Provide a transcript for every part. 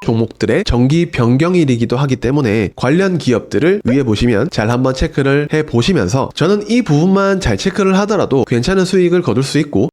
종목들의 정기 변경일이기도 하기 때문에 관련 기업들을 위에 보시면 잘 한번 체크를 해 보시면서 저는 이 부분만 잘 체크를 하더라도 괜찮은 수익을 거둘 수 있고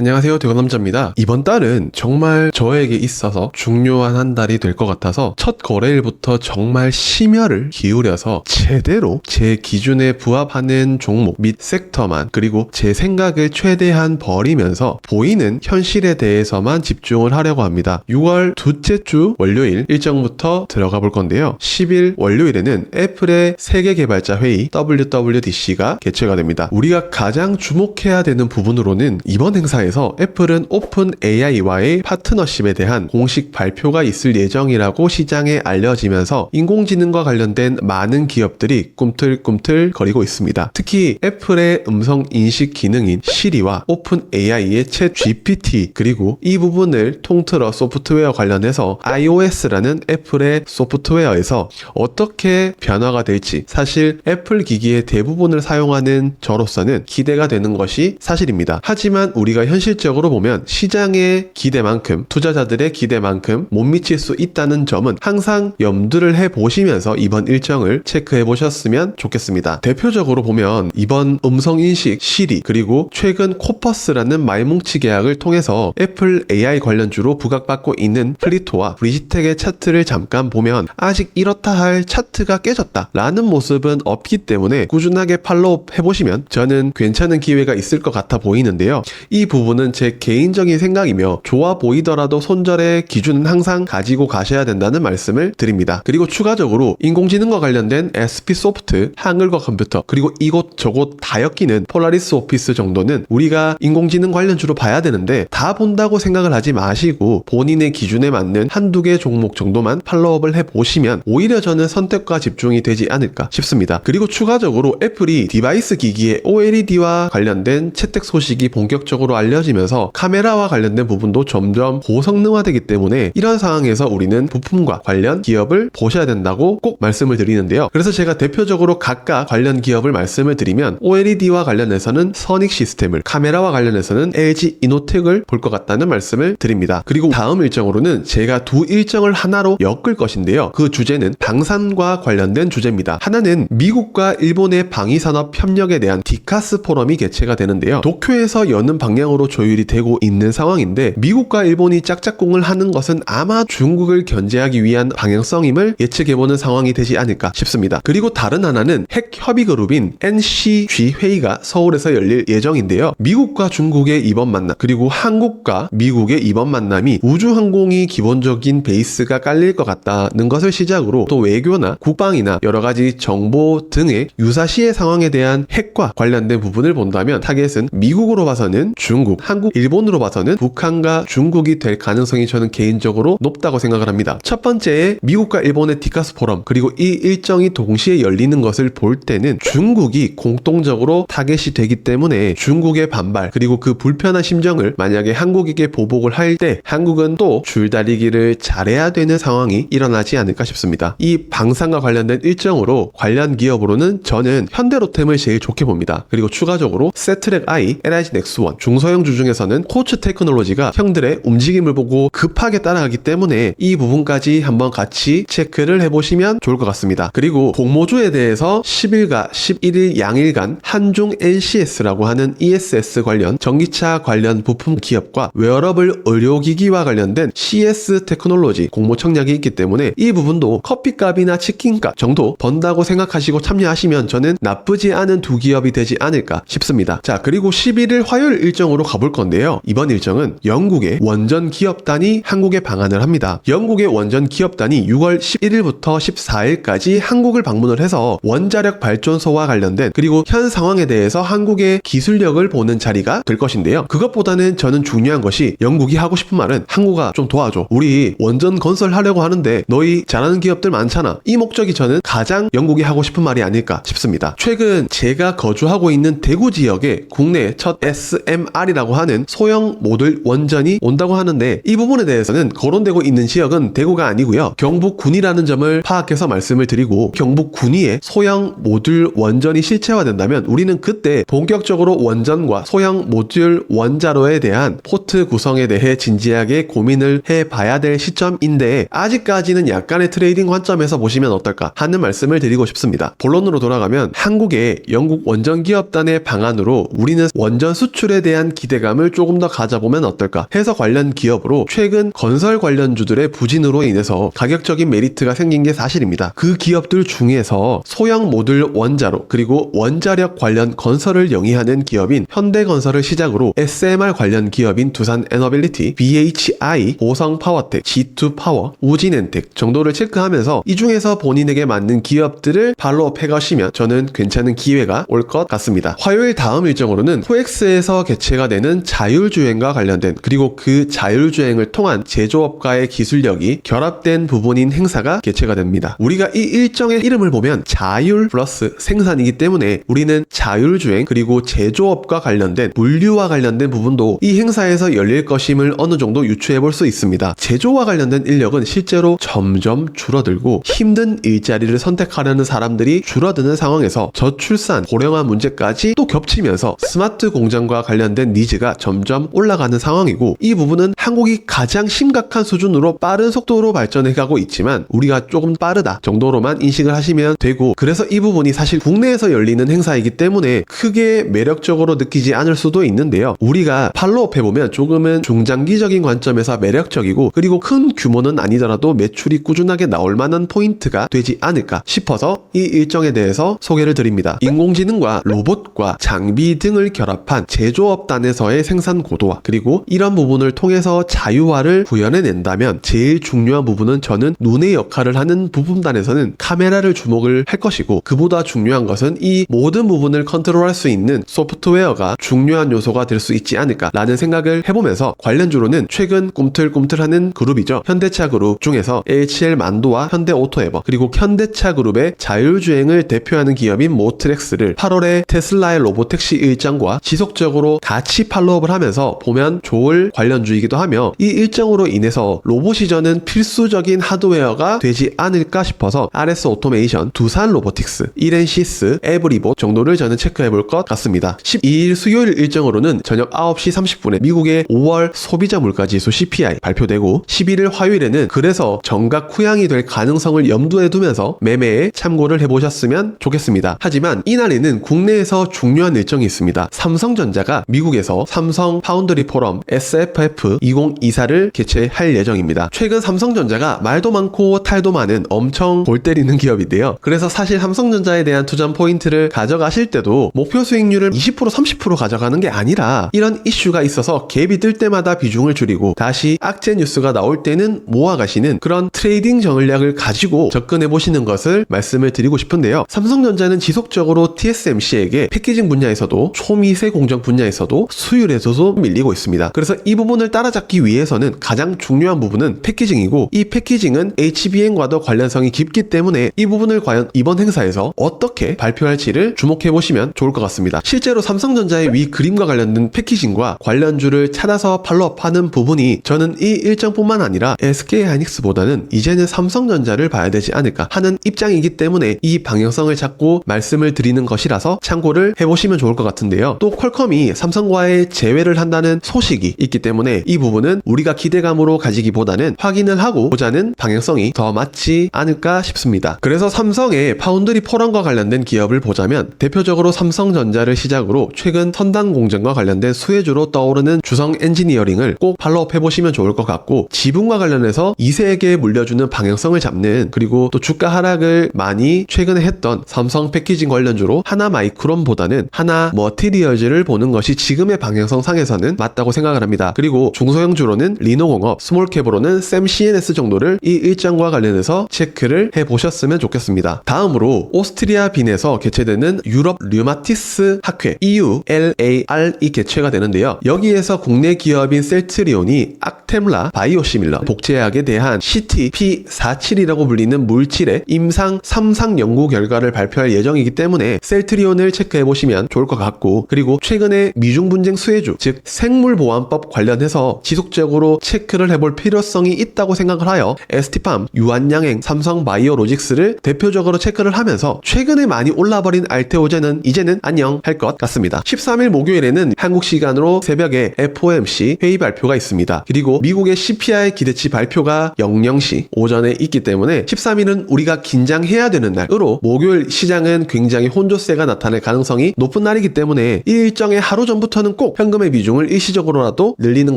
안녕하세요. 대건남자입니다. 이번 달은 정말 저에게 있어서 중요한 한 달이 될 것 같아서 첫 거래일부터 정말 심혈을 기울여서 제대로 제 기준에 부합하는 종목 및 섹터만 그리고 제 생각을 최대한 버리면서 보이는 현실에 대해서만 집중을 하려고 합니다. 6월 둘째 주 월요일 일정부터 들어가 볼 건데요. 10일 월요일에는 애플의 세계 개발자 회의 WWDC가 개최가 됩니다. 우리가 가장 주목해야 되는 부분으로는 이번 행사에 에서 애플은 오픈 AI와의 파트너십에 대한 공식 발표가 있을 예정이라고 시장에 알려지면서 인공지능과 관련된 많은 기업들이 꿈틀꿈틀 거리고 있습니다. 특히 애플의 음성 인식 기능인 시리와 오픈 AI의 챗 GPT 그리고 이 부분을 통틀어 소프트웨어 관련해서 iOS라는 애플의 소프트웨어에서 어떻게 변화가 될지 사실 애플 기기의 대부분을 사용하는 저로서는 기대가 되는 것이 사실입니다. 하지만 우리가 현 현실적으로 보면 시장의 기대만큼 투자자들의 기대만큼 못 미칠 수 있다는 점은 항상 염두를 해 보시면서 이번 일정을 체크해 보셨으면 좋겠습니다. 대표적으로 보면 이번 음성 인식 시리 그리고 최근 코퍼스라는 말뭉치 계약을 통해서 애플 AI 관련주로 부각받고 있는 플리토와 브리지텍의 차트를 잠깐 보면 아직 이렇다 할 차트가 깨졌다 라는 모습은 없기 때문에 꾸준하게 팔로우 해보시면 저는 괜찮은 기회가 있을 것 같아 보이는데요. 이 부분 부분은 제 개인적인 생각이며 좋아 보이더라도 손절의 기준은 항상 가지고 가셔야 된다는 말씀을 드립니다. 그리고 추가적으로 인공지능과 관련된 SP 소프트, 한글과 컴퓨터, 그리고 이곳 저곳 다 엮이는 폴라리스 오피스 정도는 우리가 인공지능 관련 주로 봐야 되는데 다 본다고 생각을 하지 마시고 본인의 기준에 맞는 한두 개 종목 정도만 팔로우업을 해보시면 오히려 저는 선택과 집중이 되지 않을까 싶습니다. 그리고 추가적으로 애플이 디바이스 기기의 OLED와 관련된 채택 소식이 본격적으로 알려 알려지면서 카메라와 관련된 부분도 점점 고성능화되기 때문에 이런 상황에서 우리는 부품과 관련 기업을 보셔야 된다고 꼭 말씀을 드리는데요. 그래서 제가 대표적으로 각각 관련 기업을 말씀을 드리면 OLED와 관련해서는 선익 시스템을, 카메라와 관련해서는 LG 이노텍을 볼 것 같다는 말씀을 드립니다. 그리고 다음 일정으로는 제가 두 일정을 하나로 엮을 것인데요. 그 주제는 방산과 관련된 주제입니다. 하나는 미국과 일본의 방위산업 협력에 대한 디카스 포럼이 개최가 되는데요. 도쿄에서 여는 방향으로 조율이 되고 있는 상황인데 미국과 일본이 짝짝꿍을 하는 것은 아마 중국을 견제하기 위한 방향성임을 예측해보는 상황이 되지 않을까 싶습니다. 그리고 다른 하나는 핵 협의 그룹인 NCG 회의가 서울에서 열릴 예정인데요. 미국과 중국의 이번 만남 그리고 한국과 미국의 이번 만남이 우주항공이 기본적인 베이스가 깔릴 것 같다는 것을 시작으로 또 외교나 국방이나 여러 가지 정보 등의 유사시의 상황에 대한 핵과 관련된 부분을 본다면 타겟은 미국으로 봐서는 중국, 한국, 일본으로 봐서는 북한과 중국이 될 가능성이 저는 개인적으로 높다고 생각을 합니다. 첫 번째, 미국과 일본의 디카스 포럼, 그리고 이 일정이 동시에 열리는 것을 볼 때는 중국이 공통적으로 타겟이 되기 때문에 중국의 반발, 그리고 그 불편한 심정을 만약에 한국에게 보복을 할 때 한국은 또 줄다리기를 잘해야 되는 상황이 일어나지 않을까 싶습니다. 이 방산과 관련된 일정으로 관련 기업으로는 저는 현대로템을 제일 좋게 봅니다. 그리고 추가적으로 세트렉 I, LIG 넥스원, 중소형 주 중에서는 코츠 테크놀로지가 형들의 움직임을 보고 급하게 따라가기 때문에 이 부분까지 한번 같이 체크를 해보시면 좋을 것 같습니다. 그리고 공모주에 대해서 10일과 11일 양일간 한중 NCS라고 하는 ESS 관련 전기차 관련 부품 기업과 웨어러블 의료기기와 관련된 CS 테크놀로지 공모 청약이 있기 때문에 이 부분도 커피값이나 치킨값 정도 번다고 생각하시고 참여하시면 저는 나쁘지 않은 두 기업이 되지 않을까 싶습니다. 자 그리고 11일 화요일 일정으로 가볼 건데요. 이번 일정은 영국의 원전 기업단이 한국에 방한을 합니다. 영국의 원전 기업단이 6월 11일부터 14일까지 한국을 방문을 해서 원자력 발전소와 관련된 그리고 현 상황에 대해서 한국의 기술력을 보는 자리가 될 것인데요. 그것보다는 저는 중요한 것이 영국이 하고 싶은 말은 한국아 좀 도와줘. 우리 원전 건설하려고 하는데 너희 잘하는 기업들 많잖아. 이 목적이 저는 가장 영국이 하고 싶은 말이 아닐까 싶습니다. 최근 제가 거주하고 있는 대구 지역에 국내 첫 SMR이라는 SMC라고 하는 소형 모듈 원전이 온다고 하는데 이 부분에 대해서는 거론되고 있는 지역은 대구가 아니고요. 경북군이라는 점을 파악해서 말씀을 드리고 경북군위에 소형 모듈 원전이 실체화된다면 우리는 그때 본격적으로 원전과 소형 모듈 원자로에 대한 포트 구성에 대해 진지하게 고민을 해봐야 될 시점인데 아직까지는 약간의 트레이딩 관점에서 보시면 어떨까 하는 말씀을 드리고 싶습니다. 본론으로 돌아가면 한국의 영국 원전 기업단의 방안으로 우리는 원전 수출에 대한 기 대감을 조금 더 가져보면 어떨까 해서 관련 기업으로 최근 건설 관련주들의 부진으로 인해서 가격적인 메리트가 생긴 게 사실입니다. 그 기업들 중에서 소형 모듈 원자로 그리고 원자력 관련 건설을 영위하는 기업인 현대건설을 시작으로 SMR 관련 기업인 두산 에너빌리티, BHI, 보성 파워텍, G2 파워, 우진엔텍 정도를 체크하면서 이 중에서 본인에게 맞는 기업들을 발로업 해가시면 저는 괜찮은 기회가 올 것 같습니다. 화요일 다음 일정으로는 코엑스에서 개최가 되는 자율주행과 관련된 그리고 그 자율주행을 통한 제조업과의 기술력이 결합된 부분인 행사가 개최가 됩니다. 우리가 이 일정의 이름을 보면 자율 플러스 생산이기 때문에 우리는 자율주행 그리고 제조업과 관련된 물류와 관련된 부분도 이 행사에서 열릴 것임을 어느 정도 유추해 볼 수 있습니다. 제조와 관련된 인력은 실제로 점점 줄어들고 힘든 일자리를 선택하려는 사람들이 줄어드는 상황에서 저출산, 고령화 문제까지 또 겹치면서 스마트 공장과 관련된 니즈 가 점점 올라가는 상황이고 이 부분은 한국이 가장 심각한 수준으로 빠른 속도로 발전해 가고 있지만 우리가 조금 빠르다 정도로만 인식을 하시면 되고 그래서 이 부분이 사실 국내에서 열리는 행사이기 때문에 크게 매력적으로 느끼지 않을 수도 있는데요. 우리가 팔로업 해보면 조금은 중장기적인 관점에서 매력적이고 그리고 큰 규모는 아니더라도 매출이 꾸준하게 나올 만한 포인트가 되지 않을까 싶어서 이 일정에 대해서 소개를 드립니다. 인공지능과 로봇과 장비 등을 결합한 제조업단에서 의 생산 고도화 그리고 이런 부분을 통해서 자유화를 구현해낸다면 제일 중요한 부분은 저는 눈의 역할을 하는 부분단에서는 카메라를 주목을 할 것이고 그보다 중요한 것은 이 모든 부분을 컨트롤할 수 있는 소프트웨어가 중요한 요소가 될 수 있지 않을까라는 생각을 해보면서 관련주로는 최근 꿈틀꿈틀하는 그룹이죠. 현대차 그룹 중에서 HL 만도와 현대 오토에버 그리고 현대차 그룹의 자율주행을 대표하는 기업인 모트렉스를 8월에 테슬라의 로보택시 일정과 지속적으로 같이 팔로업을 하면서 보면 좋을 관련주이기도 하며 이 일정으로 인해서 로봇이 저는 필수적인 하드웨어가 되지 않을까 싶어서 RS 오토메이션, 두산 로보틱스, 이렌시스, 에브리봇 정도를 저는 체크해 볼 것 같습니다. 12일 수요일 일정으로는 저녁 9시 30분에 미국의 5월 소비자 물가 지수 CPI 발표되고 11일 화요일에는 그래서 정각 후양이 될 가능성을 염두에 두면서 매매에 참고를 해보셨으면 좋겠습니다. 하지만 이날에는 국내에서 중요한 일정이 있습니다. 삼성전자가 미국에서 삼성 파운드리 포럼 SFF 2024를 개최할 예정입니다. 최근 삼성전자가 말도 많고 탈도 많은 엄청 골 때리는 기업인데요. 그래서 사실 삼성전자에 대한 투자 포인트를 가져가실 때도 목표 수익률을 20% 30% 가져가는 게 아니라 이런 이슈가 있어서 갭이 뜰 때마다 비중을 줄이고 다시 악재 뉴스가 나올 때는 모아가시는 그런 트레이딩 전략을 가지고 접근해 보시는 것을 말씀을 드리고 싶은데요. 삼성전자는 지속적으로 TSMC에게 패키징 분야에서도 초미세 공정 분야에서도 수율에서도 밀리고 있습니다. 그래서 이 부분을 따라잡기 위해서는 가장 중요한 부분은 패키징이고 이 패키징은 HBM과도 관련성이 깊기 때문에 이 부분을 과연 이번 행사에서 어떻게 발표할지를 주목해 보시면 좋을 것 같습니다. 실제로 삼성전자의 위 그림과 관련된 패키징과 관련주를 찾아서 팔로업하는 부분이 저는 이 일정뿐만 아니라 SK 하이닉스보다는 이제는 삼성전자를 봐야 되지 않을까 하는 입장이기 때문에 이 방향성을 잡고 말씀을 드리는 것이라서 참고를 해보시면 좋을 것 같은데요. 또 퀄컴이 삼성과의 재회를 한다는 소식이 있기 때문에 이 부분은 우리가 기대감으로 가지기보다는 확인을 하고 보자는 방향성이 더 맞지 않을까 싶습니다. 그래서 삼성의 파운드리 포럼과 관련된 기업을 보자면 대표적으로 삼성전자를 시작으로 최근 선단 공정과 관련된 수혜주로 떠오르는 주성 엔지니어링을 꼭 팔로업 해보시면 좋을 것 같고 지분과 관련해서 2세에게 물려주는 방향성을 잡는 그리고 또 주가 하락을 많이 최근에 했던 삼성 패키징 관련주로 하나 마이크론보다는 하나 머티리얼즈를 보는 것이 지금의 방향성 상에서는 맞다고 생각을 합니다. 그리고 중소형 주로는 리노공업, 스몰캡으로는 샘 CNS 정도를 이 일정과 관련해서 체크를 해보셨으면 좋겠습니다. 다음으로 오스트리아 빈에서 개최되는 유럽 류마티스 학회 EU LAR이 개최가 되는데요. 여기에서 국내 기업인 셀트리온이 악템라 바이오시밀러 복제약에 대한 CTP47이라고 불리는 물질의 임상 3상 연구 결과를 발표할 예정이기 때문에 셀트리온을 체크해 보시면 좋을 것 같고 그리고 최근에 미중 분쟁 경쟁 수혜주, 즉 생물보안법 관련해서 지속적으로 체크를 해볼 필요성이 있다고 생각을 하여 ST팜, 유한양행, 삼성바이오로직스를 대표적으로 체크를 하면서 최근에 많이 올라버린 알테오젠은 이제는 안녕 할 것 같습니다. 13일 목요일에는 한국 시간으로 새벽에 FOMC 회의 발표가 있습니다. 그리고 미국의 CPI 기대치 발표가 00시 오전에 있기 때문에 13일은 우리가 긴장해야 되는 날으로 목요일 시장은 굉장히 혼조세가 나타날 가능성이 높은 날이기 때문에 이 일정의 하루 전부터는 꼭 현금의 비중을 일시적으로라도 늘리는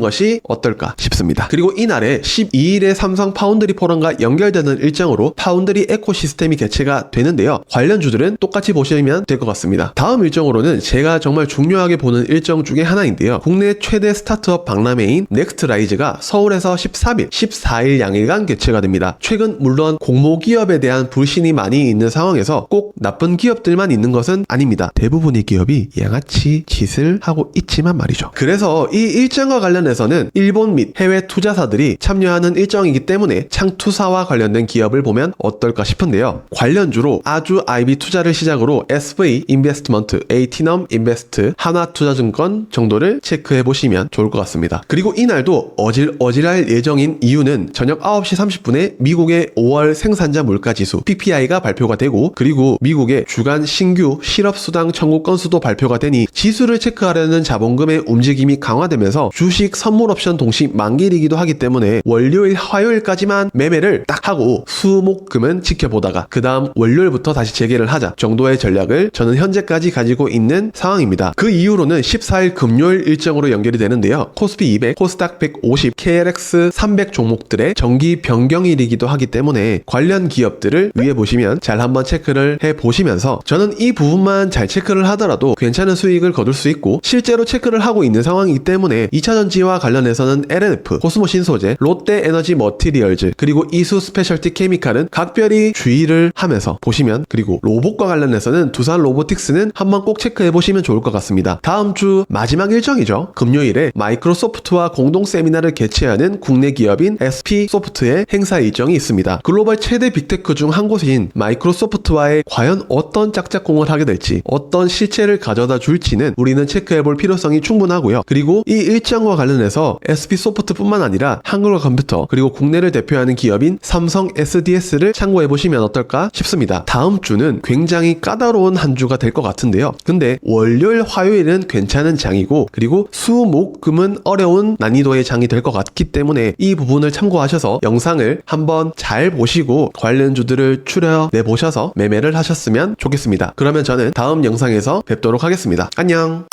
것이 어떨까 싶습니다. 그리고 이날에 12일에 삼성 파운드리 포럼과 연결되는 일정으로 파운드리 에코시스템이 개최가 되는데요. 관련 주들은 똑같이 보시면 될 것 같습니다. 다음 일정으로는 제가 정말 중요하게 보는 일정 중에 하나인데요. 국내 최대 스타트업 박람회인 넥스트라이즈가 서울에서 13일, 14일 양일간 개최가 됩니다. 최근 물론 공모기업에 대한 불신이 많이 있는 상황에서 꼭 나쁜 기업들만 있는 것은 아닙니다. 대부분의 기업이 양아치 짓을 하고 있지 만 말이죠. 그래서 이 일정과 관련해서는 일본 및 해외 투자사들이 참여하는 일정이기 때문에 창투사와 관련된 기업을 보면 어떨까 싶은데요. 관련주로 아주 IB 투자를 시작으로 SV 인베스트먼트, 에이티넘 인베스트, 하나투자증권 정도를 체크해 보시면 좋을 것 같습니다. 그리고 이날도 어질어질할 예정인 이유는 저녁 9시 30분에 미국의 5월 생산자 물가 지수 PPI가 발표가 되고 그리고 미국의 주간 신규 실업수당 청구 건수도 발표가 되니 지수를 체크하려는 자본 금의 움직임이 강화되면서 주식 선물 옵션 동시 만기이기도 하기 때문에 월요일 화요일까지만 매매를 딱 하고 수목금은 지켜보다가 그 다음 월요일부터 다시 재개를 하자 정도의 전략을 저는 현재까지 가지고 있는 상황입니다. 그 이후로는 14일 금요일 일정으로 연결이 되는데요. 코스피 200, 코스닥 150, KLX 300 종목들의 정기 변경일이기도 하기 때문에 관련 기업들을 위에 보시면 잘 한번 체크를 해 보시면서 저는 이 부분만 잘 체크를 하더라도 괜찮은 수익을 거둘 수 있고 실제로 체크를 하고 있는 상황이기 때문에 2차전지와 관련해서는 LNF, 코스모 신 소재, 롯데 에너지 머티리얼즈 그리고 이수 스페셜티 케미칼은 각별히 주의를 하면서 보시면 그리고 로봇과 관련해서는 두산 로보틱스는 한번 꼭 체크해 보시면 좋을 것 같습니다. 다음 주 마지막 일정이죠. 금요일에 마이크로소프트와 공동 세미나를 개최하는 국내 기업인 SP 소프트의 행사 일정이 있습니다. 글로벌 최대 빅테크 중 한 곳인 마이크로소프트와의 과연 어떤 짝짝꿍을 하게 될지 어떤 실체를 가져다 줄지는 우리는 체크해 볼 필요성이 충분하고요. 그리고 이 일정과 관련해서 SP 소프트뿐만 아니라 한글과 컴퓨터 그리고 국내를 대표하는 기업인 삼성 SDS를 참고해 보시면 어떨까 싶습니다. 다음 주는 굉장히 까다로운 한 주가 될 것 같은데요. 근데 월요일, 화요일은 괜찮은 장이고 그리고 수, 목, 금은 어려운 난이도의 장이 될 것 같기 때문에 이 부분을 참고하셔서 영상을 한번 잘 보시고 관련 주들을 추려내 보셔서 매매를 하셨으면 좋겠습니다. 그러면 저는 다음 영상에서 뵙도록 하겠습니다. 안녕!